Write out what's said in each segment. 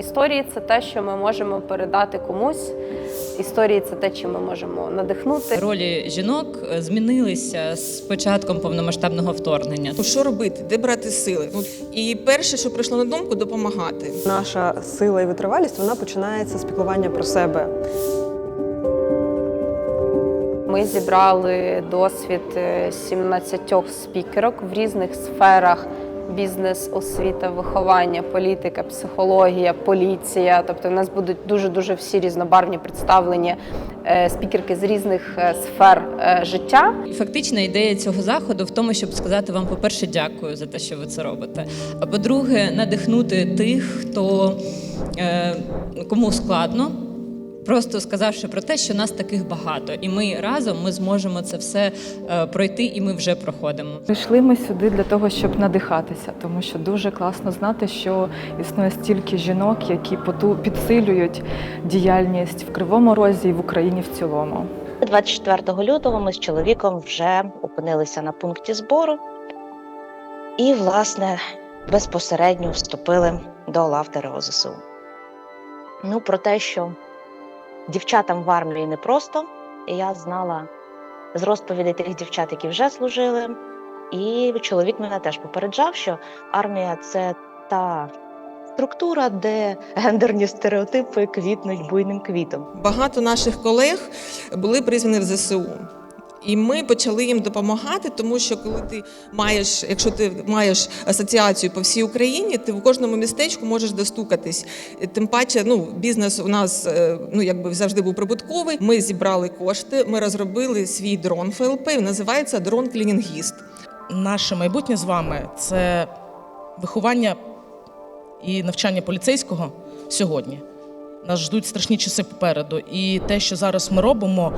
Історії це те, що ми можемо передати комусь. Історії це те, чим ми можемо надихнути. Ролі жінок е, змінилися з початком повномасштабного вторгнення. Ну, Що робити, де брати сили? Ну і перше, що прийшло на думку, допомагати. Наша сила і витривалість вона починається з піклування про себе. Ми зібрали досвід е, 17 спікерок в різних сферах: бізнес, освіта, виховання, політика, психологія, поліція. Тобто, у нас будуть дуже дуже всі різнобарвні представлені е, спікерки з різних е, сфер е, життя. Фактична ідея цього заходу в тому, щоб сказати вам, по-перше, дякую за те, що ви це робите. А по-друге, надихнути тих, хто кому складно. Просто сказавши про те, що нас таких багато, і ми разом ми зможемо це все е, пройти, і ми вже проходимо. Прийшли ми сюди для того, щоб надихатися, тому що дуже класно знати, що існує стільки жінок, які поту- підсилюють діяльність в Кривому Розі і в Україні в цілому. 24 лютого ми з чоловіком вже опинилися на пункті збору і, власне, безпосередньо вступили до лав ТРО ЗСУ. Ну, про те, що дівчатам в армії непросто, я знала з розповідей тих дівчат, які вже служили. І чоловік мене теж попереджав, що армія це та структура, де гендерні стереотипи квітнуть буйним квітом. Багато наших колег були призвані в ЗСУ. І ми почали їм допомагати, тому що коли ти маєш, якщо ти маєш асоціацію по всій Україні, ти в кожному містечку можеш достукатись. Тим паче, ну бізнес у нас е, ну якби завжди був прибутковий. Ми зібрали кошти, ми розробили свій дрон ФЛП. Називається дрон клінінгіст. наше майбутнє з вами це виховання і навчання поліцейського сьогодні. Нас ждуть страшні часи попереду. І те, що зараз ми робимо,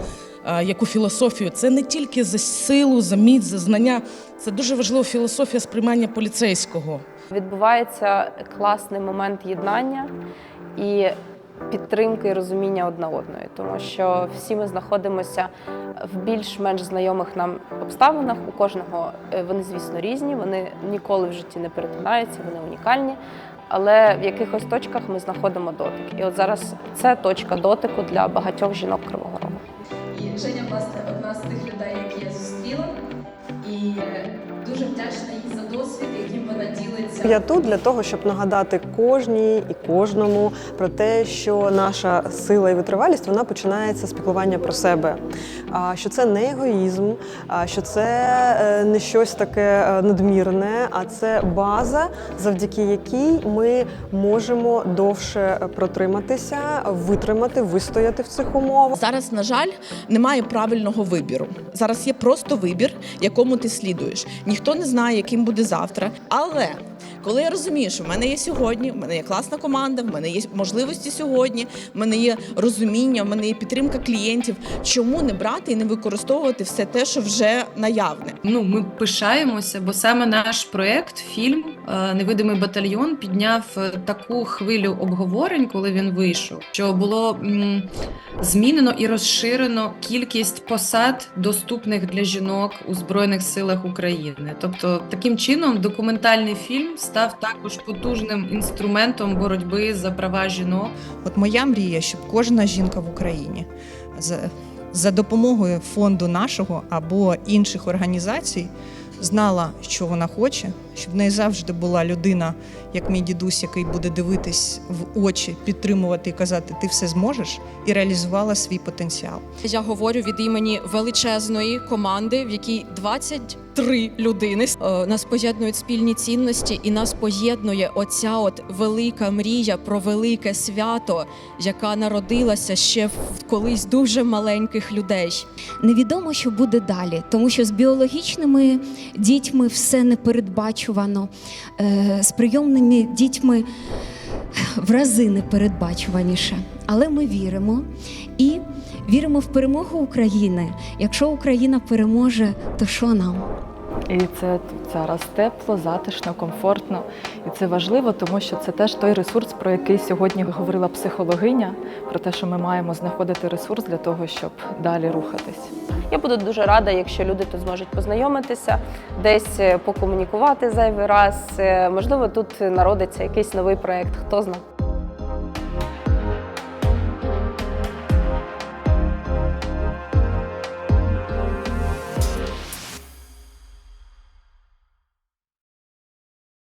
е, яку філософію, це не тільки за силу, за міць, за знання. Це дуже важлива філософія сприймання поліцейського. Відбувається класний момент єднання і підтримки і розуміння одна одної, тому що всі ми знаходимося в більш-менш знайомих нам обставинах. У кожного е, вони, звісно, різні, вони ніколи в житті не перетинаються, вони унікальні. Але в якихось точках ми знаходимо дотик. І от зараз це точка дотику для багатьох жінок Кривого Рогу. І Женя, власне, одна з тих людей, які я зустріла, і дуже вдячна їй за досвід, яким вона ділиться. Я тут для того, щоб нагадати кожній і кожному про те, що наша сила і витривалість вона починається з піклування про себе. А що це не егоїзм, що це е, не щось таке е, надмірне, а це база, завдяки якій ми можемо довше протриматися, витримати, вистояти в цих умовах. Зараз, на жаль, немає правильного вибіру. Зараз є просто вибір, якому ти слідуєш. Ніхто не знає, яким буде завтра. Але коли я розумію, що в мене є сьогодні, в мене є класна команда, в мене є можливості сьогодні, в мене є розуміння, в мене є підтримка клієнтів. Чому не брати і не використовувати все те, що вже наявне? Ну, ми пишаємося, бо саме наш проект, фільм е, Невидимий батальйон підняв е, таку хвилю обговорень, коли він вийшов, що було змінено і розширено кількість посад, доступних для жінок у Збройних силах України. Тобто, таким чином, документальний фільм став також потужним інструментом боротьби за права жінок. От моя мрія, щоб кожна жінка в Україні за, за допомогою фонду нашого або інших організацій знала, що вона хоче, щоб в неї завжди була людина, як мій дідусь, який буде дивитись в очі, підтримувати і казати, ти все зможеш, і реалізувала свій потенціал. Я говорю від імені величезної команди, в якій 23 людини. Е, Нас поєднують спільні цінності, і нас поєднує оця от велика мрія про велике свято, яка народилася ще в колись дуже маленьких людей. Невідомо, що буде далі, тому що з біологічними дітьми все непередбачувано, е, з прийомними дітьми в рази непередбачуваніше. Але ми віримо і віримо в перемогу України. Якщо Україна переможе, то що нам? І це зараз тепло, затишно, комфортно. І це важливо, тому що це теж той ресурс, про який сьогодні говорила психологиня, про те, що ми маємо знаходити ресурс для того, щоб далі рухатись. Я буду дуже рада, якщо люди тут зможуть познайомитися, десь е, покомунікувати зайвий раз. Е, Можливо, тут народиться якийсь новий проект, хто знає.